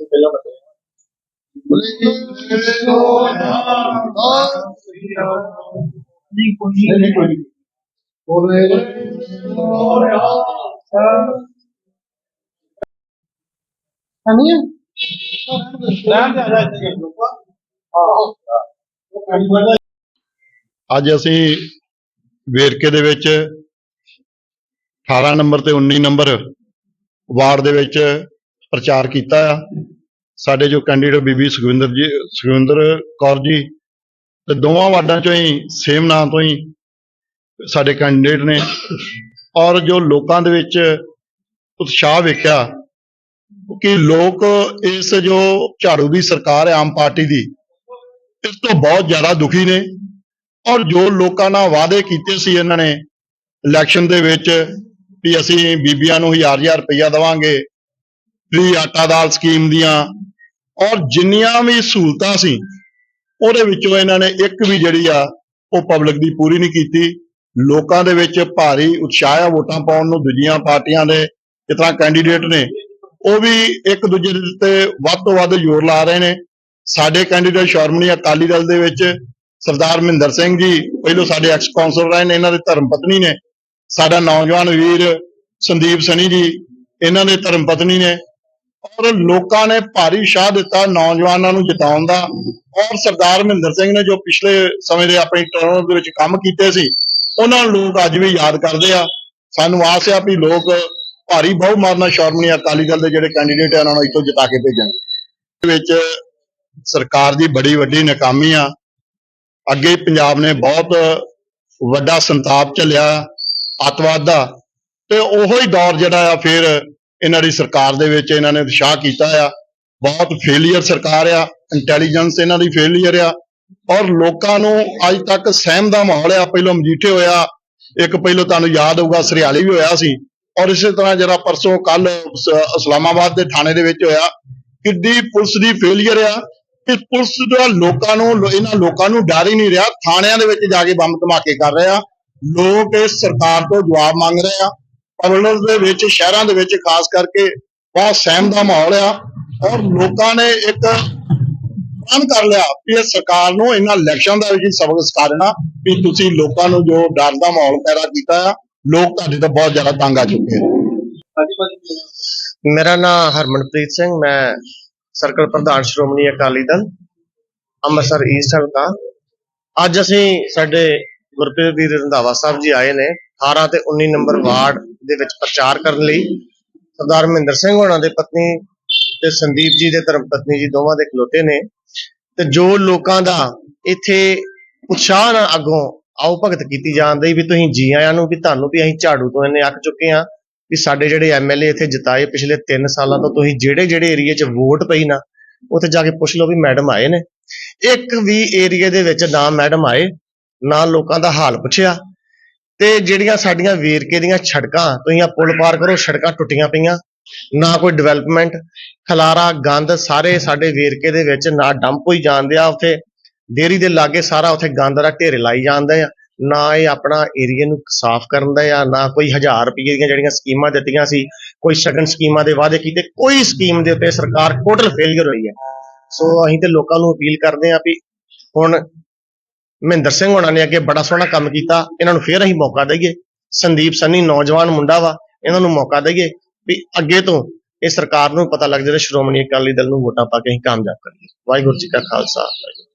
ਪਹਿਲਾਂ ਬਤਾਇਆ ਬੋਲੇ ਸੋਨਾ ਨਹੀਂ ਕੋਈ ਨਹੀਂ ਕੋਈ ਬੋਲੇ ਸੋਨਾ ਹਨੀ ਲੈਣ ਦੇ ਆਇਆ ਜੀ ਲੋਕਾ ਆਹ ਅੱਜ ਅਸੀਂ ਵੇਰਕੇ ਦੇ ਵਿੱਚ 18 ਨੰਬਰ ਤੇ 19 ਨੰਬਰ ਵਾਰਡ ਦੇ ਵਿੱਚ ਪ੍ਰਚਾਰ ਕੀਤਾ ਆ। ਸਾਡੇ ਜੋ ਕੈਂਡੀਡੇਟ ਬੀਬੀ ਸੁਖਵਿੰਦਰ ਜੀ, ਸੁਖਵਿੰਦਰ ਕੌਰ ਜੀ, ਤੇ ਦੋਵਾਂ ਵਾਰਡਾਂ ਚੋਂ ਹੀ ਸੇਮ ਨਾਂ ਤੋਂ ਹੀ ਸਾਡੇ ਕੈਂਡੀਡੇਟ ਨੇ। ਔਰ ਜੋ ਲੋਕਾਂ ਦੇ ਵਿੱਚ ਉਤਸ਼ਾਹ ਵੇਖਿਆ ਕਿ ਲੋਕ ਇਸ ਜੋ ਝਾੜੂ ਦੀ ਸਰਕਾਰ ਹੈ, ਆਮ ਪਾਰਟੀ ਦੀ, ਇਸ ਤੋਂ ਬਹੁਤ ਜ਼ਿਆਦਾ ਦੁਖੀ ਨੇ। ਔਰ ਜੋ ਲੋਕਾਂ ਨਾਲ ਵਾਅਦੇ ਕੀਤੇ ਸੀ ਇਹਨਾਂ ਨੇ ਇਲੈਕਸ਼ਨ ਦੇ ਵਿੱਚ ਵੀ ਅਸੀਂ ਬੀਬੀਆਂ ਨੂੰ ਹਜ਼ਾਰ ਹਜ਼ਾਰ ਰੁਪਈਆ ਦੇਵਾਂਗੇ ਫ੍ਰੀ ਆਟਾ ਦਾਲ ਸਕੀਮ ਦੀਆਂ। ਔਰ ਜਿੰਨੀਆਂ ਵੀ ਸਹੂਲਤਾਂ ਸੀ, ਉਹਦੇ ਵਿੱਚੋਂ ਇਹਨਾਂ ਨੇ ਇੱਕ ਵੀ ਜਿਹੜੀ ਆ, ਉਹ ਪਬਲਿਕ ਦੀ ਪੂਰੀ ਨਹੀਂ ਕੀਤੀ। ਲੋਕਾਂ ਦੇ ਵਿੱਚ ਭਾਰੀ ਉਤਸ਼ਾਹ ਆ ਵੋਟਾਂ ਪਾਉਣ ਨੂੰ, ਦੂਜੀਆਂ ਪਾਰਟੀਆਂ ਦੇ ਜਿਸ ਤਰ੍ਹਾਂ ਕੈਂਡੀਡੇਟ ਨੇ, ਉਹ ਵੀ ਇੱਕ ਦੂਜੇ ਦੇ ਉੱਤੇ ਵੱਧ ਤੋਂ ਵੱਧ ਜ਼ੋਰ ਲਾ ਰਹੇ ਨੇ। ਸਾਡੇ ਕੈਂਡੀਡੇਟ ਸ਼੍ਰੋਮਣੀ ਅਕਾਲੀ ਦਲ ਦੇ ਵਿੱਚ ਸਰਦਾਰ ਮਹਿੰਦਰ ਸਿੰਘ ਜੀ, ਪਹਿਲੋਂ ਸਾਡੇ ਐਕਸ ਕੌਂਸਲਰ ਰਹੇ ਨੇ, ਇਹਨਾਂ ਦੇ ਧਰਮ ਪਤਨੀ ਨੇ। ਸਾਡਾ ਨੌਜਵਾਨ ਵੀਰ ਸੰਦੀਪ ਸਨੀ ਜੀ, ਇਹਨਾਂ ਦੇ ਧਰਮ ਪਤਨੀ ਨੇ ਔਰ ਲੋਕਾਂ ਨੇ ਭਾਰੀ ਸ਼ਾਹ ਦਿੱਤਾ ਨੌਜਵਾਨਾਂ ਨੂੰ ਜਿਤਾਉਣ ਦਾ। ਔਰ ਸਰਦਾਰ ਮਹਿੰਦਰ ਸਿੰਘ ਨੇ ਜੋ ਪਿਛਲੇ ਸਮੇਂ ਦੇ ਆਪਣੀ ਟਰਮ ਦੇ ਵਿੱਚ ਕੰਮ ਕੀਤੇ ਸੀ, ਉਹਨਾਂ ਨੂੰ ਲੋਕ ਅੱਜ ਵੀ ਯਾਦ ਕਰਦੇ ਆ। ਸਾਨੂੰ ਆਸ ਆ ਵੀ ਲੋਕ ਭਾਰੀ ਬਹੁ ਮਾਰਨਾ ਸ਼੍ਰੋਮਣੀ ਅਕਾਲੀ ਦਲ ਦੇ ਜਿਹੜੇ ਕੈਂਡੀਡੇਟ ਆ, ਉਹਨਾਂ ਨੂੰ ਇੱਥੋਂ ਜਿਤਾ ਕੇ ਭੇਜਣਗੇ ਵਿੱਚ ਸਰਕਾਰ ਦੀ ਬੜੀ ਵੱਡੀ ਨਾਕਾਮੀ ਆ। ਅੱਗੇ ਪੰਜਾਬ ਨੇ ਬਹੁਤ ਵੱਡਾ ਸੰਤਾਪ ਝੱਲਿਆ। ਅੱਤਵਾਦ ਦਾ। ਤੇ ਉਹੋ ਹੀ ਦੌਰ ਜਿਹੜਾ ਆ, ਫਿਰ ਇਹਨਾਂ ਦੀ ਸਰਕਾਰ ਦੇ ਵਿੱਚ ਇਹਨਾਂ ਨੇ ਉਤਸ਼ਾਹ ਕੀਤਾ ਆ। ਬਹੁਤ ਫੇਲਿਅਰ ਸਰਕਾਰ ਆ ਇੰਟੈਲੀਜੈਂਸ ਇਹਨਾਂ ਦੀ ਫੇਲਿਅਰ ਆ। ਔਰ ਲੋਕਾਂ ਨੂੰ ਅੱਜ ਤੱਕ ਸਹਿਮ ਦਾ ਮਾਹੌਲ ਆ। ਪਹਿਲੋਂ ਮਜੀਠੇ ਹੋਇਆ, ਇੱਕ ਪਹਿਲੋਂ ਤੁਹਾਨੂੰ ਯਾਦ ਹੋਊਗਾ, ਸਰਿਆਲੀ ਵੀ ਹੋਇਆ ਸੀ। ਔਰ ਇਸੇ ਤਰ੍ਹਾਂ ਜਿਹੜਾ ਪਰਸੋਂ ਕੱਲ ਇਸਲਾਮਾਬਾਦ ਦੇ ਥਾਣੇ ਦੇ ਵਿੱਚ ਹੋਇਆ, ਕਿੱਡੀ ਪੁਲਿਸ ਦੀ ਫੇਲਿਅਰ ਆ। ਕਿ ਪੁਲਿਸ ਦਾ ਲੋਕਾਂ ਨੂੰ, ਇਹਨਾਂ ਲੋਕਾਂ ਨੂੰ ਡਰ ਹੀ ਨਹੀਂ ਰਿਹਾ। ਥਾਣਿਆਂ ਦੇ ਵਿੱਚ ਜਾ ਕੇ ਬੰਬ ਧਮਾਕੇ ਕਰ ਰਹੇ ਆ। ਲੋਕ ਇਸ ਸਰਕਾਰ ਤੋਂ ਜਵਾਬ ਮੰਗ ਰਹੇ ਆ। ਪਬਲਿਕ ਦੇ ਵਿੱਚ ਸ਼ਹਿਰਾਂ ਦੇ ਵਿੱਚ ਖਾਸ ਕਰਕੇ ਬਹੁਤ ਸਹਿਮ ਦਾ ਮਾਹੌਲ ਆ ਔਰ ਲੋਕਾਂ ਨੇ ਇੱਕ ਪ੍ਰਣ ਕਰ ਲਿਆ ਕਿ ਇਹ ਸਰਕਾਰ ਨੂੰ ਇਹਨਾਂ ਇਲੈਕਸ਼ਨ ਦਾ ਵੀ ਸਬਕ ਸਿਖਾ ਦੇਣਾ ਵੀ ਤੁਸੀਂ ਲੋਕਾਂ ਨੂੰ ਜੋ ਡਰ ਦਾ ਮਾਹੌਲ ਪੈਦਾ ਕੀਤਾ ਆ ਲੋਕ ਤੁਹਾਡੇ ਤੋਂ ਬਹੁਤ ਜ਼ਿਆਦਾ ਤੰਗ ਆ ਚੁੱਕੇ ਆ। ਮੇਰਾ ਨਾਮ ਹਰਮਨਪ੍ਰੀਤ ਸਿੰਘ ਮੈਂ ਸਰਕਲ ਪ੍ਰਧਾਨ ਸ਼੍ਰੋਮਣੀ ਅਕਾਲੀ ਦਲ ਅੰਮ੍ਰਿਤਸਰ ਈਸਟ ਹਲਕਾ ਅੱਜ ਅਸੀਂ ਸਾਡੇ ਗੁਰਪ੍ਰੀਤ ਵੀਰ ਰੰਧਾਵਾ ਸਾਹਿਬ ਜੀ ਆਏ ਨੇ 18 ਤੇ 19 ਨੰਬਰ ਵਾਰਡ ਦੇ ਵਿੱਚ ਪ੍ਰਚਾਰ ਕਰਨ ਲਈ। ਸਰਦਾਰ ਮਹਿੰਦਰ ਸਿੰਘ ਹੋਣਾ ਦੇ ਪਤਨੀ ਤੇ ਸੰਦੀਪ ਜੀ ਦੇ ਧਰਮ ਪਤਨੀ ਜੀ ਦੋਵਾਂ ਦੇ ਖਲੋਤੇ ਨੇ। ਤੇ ਜੋ ਲੋਕਾਂ ਦਾ ਇੱਥੇ ਉਤਸ਼ਾਹ ਨਾਲ ਅੱਗੋਂ ਆਓ ਭਗਤ ਕੀਤੀ ਜਾਂਦੀ ਵੀ ਤੁਸੀਂ ਜੀ ਆਇਆਂ ਨੂੰ, ਵੀ ਤੁਹਾਨੂੰ ਵੀ ਅਸੀਂ ਝਾੜੂ ਤੋਂ ਇੰਨੇ ਅੱਕ ਚੁੱਕੇ ਆ ਵੀ ਸਾਡੇ ਜਿਹੜੇ ਐਮਐਲਏ ਇੱਥੇ ਜਿਤਾਏ ਪਿਛਲੇ 3 ਸਾਲਾਂ ਤੋਂ, ਤੁਸੀਂ ਜਿਹੜੇ ਜਿਹੜੇ ਏਰੀਆ 'ਚ ਵੋਟ ਪਈ ਨਾ, ਉੱਥੇ ਜਾ ਕੇ ਪੁੱਛ ਲਓ ਵੀ ਮੈਡਮ ਆਏ ਨੇ। ਇੱਕ ਵੀ ਏਰੀਆ ਦੇ ਵਿੱਚ ਨਾ ਮੈਡਮ ਆਏ। ਨਾ ਲੋਕਾਂ ਦਾ ਹਾਲ ਪੁੱਛਿਆ ਤੇ ਜਿਹੜੀਆਂ ਸਾਡੀਆਂ ਵੇਰਕੇ ਦੀਆਂ ਸੜਕਾਂ ਤੁਸੀਂ ਆ ਪੁਲ ਪਾਰ ਕਰੋ, ਸੜਕਾਂ ਟੁੱਟੀਆਂ ਪਈਆਂ, ਨਾ ਕੋਈ ਡਿਵੈਲਪਮੈਂਟ ਖਲਾਰਾ, ਗੰਦ, ਸਾਰੇ ਸਾਡੇ ਵੇਰਕੇ ਦੇ ਵਿੱਚ ਨਾ ਡੰਪ ਹੋਈ ਜਾਂਦੇ ਆ, ਉੱਥੇ ਡੇਰੀ ਦੇ ਲਾਗੇ ਸਾਰਾ ਉੱਥੇ ਗੰਦ ਦਾ ਢੇਰੇ ਲਾਈ ਜਾਂਦੇ ਆ, ਨਾ ਇਹ ਆਪਣਾ ਏਰੀਆ ਨੂੰ ਸਾਫ਼ ਕਰਨ ਦਾ ਆ, ਨਾ ਕੋਈ 1000 ਰੁਪਏ ਦੀਆਂ ਜਿਹੜੀਆਂ ਸਕੀਮਾਂ ਦਿੱਤੀਆਂ ਸੀ, ਕੋਈ ਸ਼ਗਨ ਸਕੀਮਾਂ ਦੇ ਵਾਅਦੇ ਕੀਤੇ, ਕੋਈ ਸਕੀਮ ਦੇ ਉੱਤੇ ਸਰਕਾਰ ਟੋਟਲ ਫੇਲਿਅਰ ਹੋਈ ਹੈ। ਸੋ ਅਸੀਂ ਤੇ ਲੋਕਾਂ ਨੂੰ ਅਪੀਲ ਕਰਦੇ ਹਾਂ ਵੀ ਹੁਣ ਮਹਿੰਦਰ ਸਿੰਘ ਹੋਣਾ ਨੇ ਅੱਗੇ ਬੜਾ ਸੋਹਣਾ ਕੰਮ ਕੀਤਾ। ਇਹਨਾਂ ਨੂੰ ਫੇਰ ਅਸੀਂ ਮੌਕਾ ਦਈਏ। ਸੰਦੀਪ ਸੰਨੀ ਨੌਜਵਾਨ ਮੁੰਡਾ ਵਾ, ਇਹਨਾਂ ਨੂੰ ਮੌਕਾ ਦਈਏ ਵੀ ਅੱਗੇ ਤੋਂ ਇਹ ਸਰਕਾਰ ਨੂੰ ਪਤਾ ਲੱਗ ਜਾਵੇ, ਸ਼੍ਰੋਮਣੀ ਅਕਾਲੀ ਦਲ ਨੂੰ ਵੋਟਾਂ ਪਾ ਕੇ ਅਸੀਂ ਕਾਮਯਾਬ ਕਰੀਏ। ਵਾਹਿਗੁਰੂ ਜੀ ਕਾ ਖਾਲਸਾ, ਵਾਹਿਗੁਰੂ